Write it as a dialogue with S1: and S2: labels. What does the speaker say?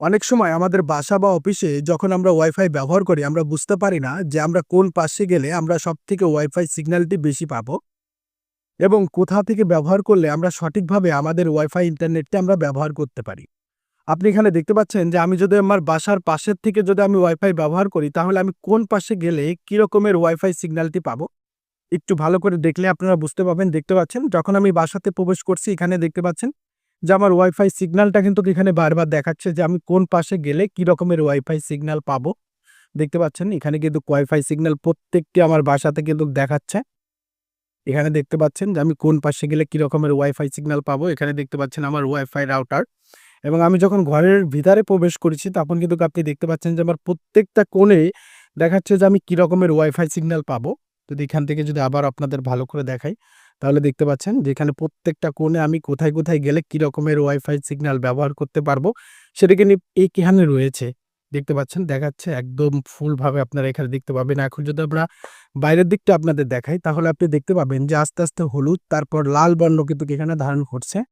S1: অনেক সময় আমাদের বাসা বা অফিসে যখন আমরা ওয়াইফাই ব্যবহার করি, আমরা বুঝতে পারি না যে আমরা কোন পাশে গেলে আমরা সব থেকে ওয়াইফাই সিগন্যালটি বেশি পাব এবং কোথা থেকে ব্যবহার করলে আমরা সঠিকভাবে আমাদের ওয়াইফাই ইন্টারনেটটি আমরা ব্যবহার করতে পারি। আপনি এখানে দেখতে পাচ্ছেন যে আমি যদি আমার বাসার পাশের থেকে যদি আমি ওয়াইফাই ব্যবহার করি, তাহলে আমি কোন পাশে গেলে কী রকমের ওয়াইফাই সিগন্যালটি পাবো? একটু ভালো করে দেখলে আপনারা বুঝতে পারবেন। দেখতে পাচ্ছেন, যখন আমি বাসাতে প্রবেশ করছি, এখানে দেখতে পাচ্ছেন যে আমার ওয়াইফাই সিগন্যালটা কিন্তু এখানে বারবার দেখাচ্ছে যে আমি কোন পাশে গেলে কি রকমের ওয়াইফাই সিগন্যাল পাবো। দেখতে পাচ্ছেন? এখানে কিন্তু ওয়াইফাই সিগন্যাল প্রত্যেকটি আমার বাসাতে কিন্তু দেখাচ্ছে। এখানে দেখতে পাচ্ছেন যে আমি কোন পাশে গেলে কি রকমের ওয়াইফাই সিগন্যাল পাবো। এখানে দেখতে পাচ্ছেন আমার ওয়াইফাই রাউটার এবং আমি যখন ঘরের ভিতরে প্রবেশ করেছি, তখন কিন্তু আপনি দেখতে পাচ্ছেন যে আমার প্রত্যেকটা কোণে দেখাচ্ছে যে আমি কি রকমের ওয়াইফাই সিগন্যাল পাবো। যদি এখান থেকে যদি আবার আপনাদের ভালো করে দেখাই তাহলে দেখতে পাচ্ছেন যেখানে প্রত্যেকটা কোণে আমি কোথায় কোথায় গেলে কি রকমের ওয়াইফাই সিগন্যাল ব্যবহার করতে পারব, সেটা কিন্তু এই কেহানে রয়েছে। দেখতে পাচ্ছেন দেখাচ্ছে একদম ফুলভাবে আপনারা এখানে দেখতে পাবেন। এখন যদি আমরা বাইরের দিকটা আপনাদের দেখাই, তাহলে আপনি দেখতে পাবেন যে আস্তে আস্তে হলুদ, তারপর লাল বর্ণ কিন্তু এখানে ধারণ করছে।